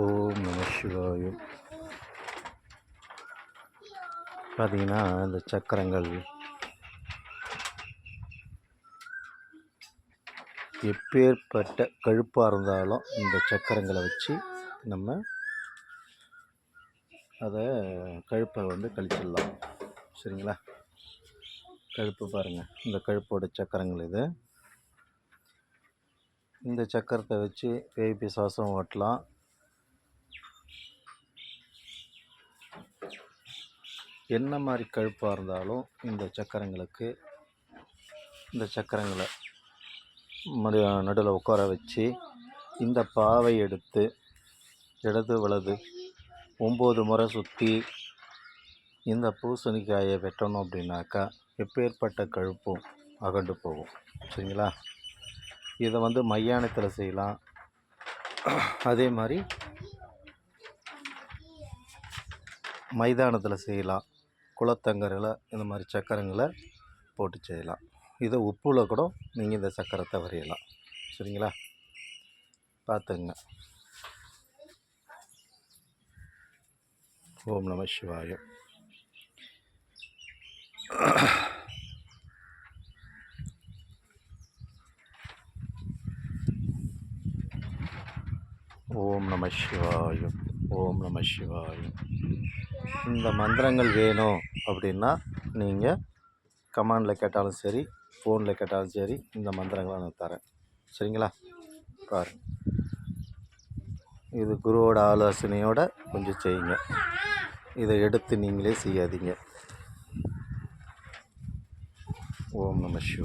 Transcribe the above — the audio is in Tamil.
ஓம் நம சிவாய. பார்த்தீங்கன்னா இந்த சக்கரங்கள் எப்பேற்பட்ட கழுப்பாக இருந்தாலும் இந்த சக்கரங்களை வச்சு நம்ம அதை கழுப்பை வந்து கழிச்சிடலாம். சரிங்களா? கழுப்பு பாருங்கள் இந்த கழுப்போட சக்கரங்கள் இது. இந்த சக்கரத்தை வச்சு பேய் பிசாசம் ஓட்டலாம். என்ன மாதிரி கழுப்பாக இருந்தாலும் இந்த சக்கரங்களுக்கு இந்த சக்கரங்களை மறு நடுவில் உட்கார வச்சு இந்த பாவை எடுத்து இடது வலது ஒம்பது முறை சுற்றி இந்த பூசணிக்காயை வெட்டணும் அப்படின்னாக்கா எப்பேற்பட்ட கழுப்பும் அகண்டு போகும். சரிங்களா? இதை வந்து மையானத்தில் செய்யலாம். அதே மாதிரி மைதானத்தில் செய்யலாம். குளத்தங்கரையில் இந்த மாதிரி சக்கரங்களை போட்டு செய்யலாம். இதை உப்பில் கூட நீங்கள் இந்த சக்கரத்தை வரையலாம். சரிங்களா? பார்த்துங்க. ஓம் நம சிவாயம் ஓம் நம சிவாயம் ஓம் நம சிவாய. இந்த மந்திரங்கள் வேணும் அப்படின்னா நீங்கள் கமாண்டில் கேட்டாலும் சரி ஃபோனில் கேட்டாலும் சரி இந்த மந்திரங்களை நான் தரேன். சரிங்களா? பாருங்க இது குருவோட ஆலோசனையோட கொஞ்சம் செய்யுங்க. இதை எடுத்து நீங்களே செய்யாதீங்க. ஓம் நம சிவ